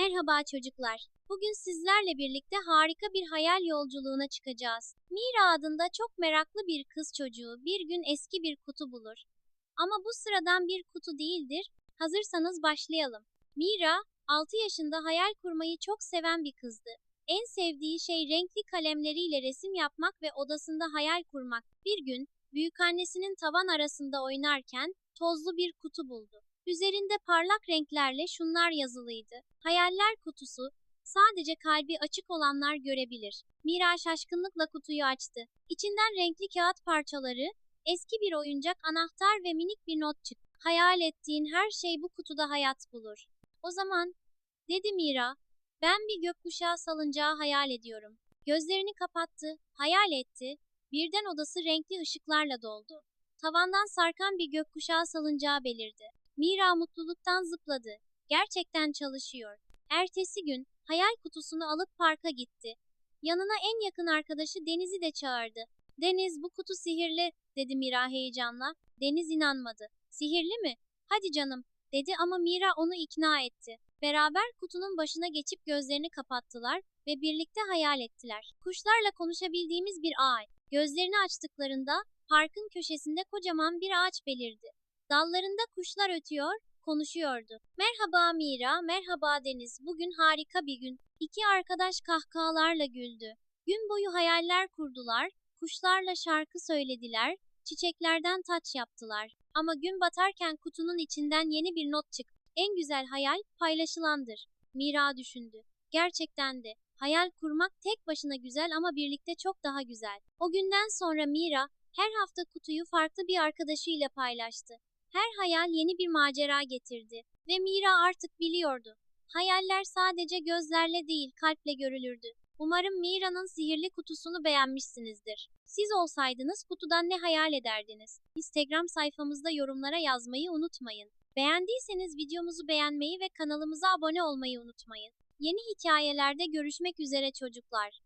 Merhaba çocuklar. Bugün sizlerle birlikte harika bir hayal yolculuğuna çıkacağız. Mira adında çok meraklı bir kız çocuğu bir gün eski bir kutu bulur. Ama bu sıradan bir kutu değildir. Hazırsanız başlayalım. Mira, 6 yaşında hayal kurmayı çok seven bir kızdı. En sevdiği şey renkli kalemleriyle resim yapmak ve odasında hayal kurmak. Bir gün, büyükannesinin tavan arasında oynarken tozlu bir kutu buldu. Üzerinde parlak renklerle şunlar yazılıydı. Hayaller kutusu, sadece kalbi açık olanlar görebilir. Mira şaşkınlıkla kutuyu açtı. İçinden renkli kağıt parçaları, eski bir oyuncak anahtar ve minik bir not çıktı. Hayal ettiğin her şey bu kutuda hayat bulur. O zaman, dedi Mira, ben bir gökkuşağı salıncağı hayal ediyorum. Gözlerini kapattı, hayal etti, birden odası renkli ışıklarla doldu. Tavandan sarkan bir gökkuşağı salıncağı belirdi. Mira mutluluktan zıpladı. Gerçekten çalışıyor. Ertesi gün hayal kutusunu alıp parka gitti. Yanına en yakın arkadaşı Deniz'i de çağırdı. Deniz bu kutu sihirli, dedi Mira heyecanla. Deniz inanmadı. Sihirli mi? Hadi canım, dedi ama Mira onu ikna etti. Beraber kutunun başına geçip gözlerini kapattılar ve birlikte hayal ettiler. Kuşlarla konuşabildiğimiz bir ağ. Gözlerini açtıklarında parkın köşesinde kocaman bir ağaç belirdi. Dallarında kuşlar ötüyor, konuşuyordu. Merhaba Mira, merhaba Deniz. Bugün harika bir gün. İki arkadaş kahkahalarla güldü. Gün boyu hayaller kurdular, kuşlarla şarkı söylediler, çiçeklerden taç yaptılar. Ama gün batarken kutunun içinden yeni bir not çıktı. En güzel hayal paylaşılandır. Mira düşündü. Gerçekten de hayal kurmak tek başına güzel ama birlikte çok daha güzel. O günden sonra Mira her hafta kutuyu farklı bir arkadaşıyla paylaştı. Her hayal yeni bir macera getirdi ve Mira artık biliyordu. Hayaller sadece gözlerle değil kalple görülürdü. Umarım Mira'nın sihirli kutusunu beğenmişsinizdir. Siz olsaydınız kutudan ne hayal ederdiniz? Instagram sayfamızda yorumlara yazmayı unutmayın. Beğendiyseniz videomuzu beğenmeyi ve kanalımıza abone olmayı unutmayın. Yeni hikayelerde görüşmek üzere çocuklar.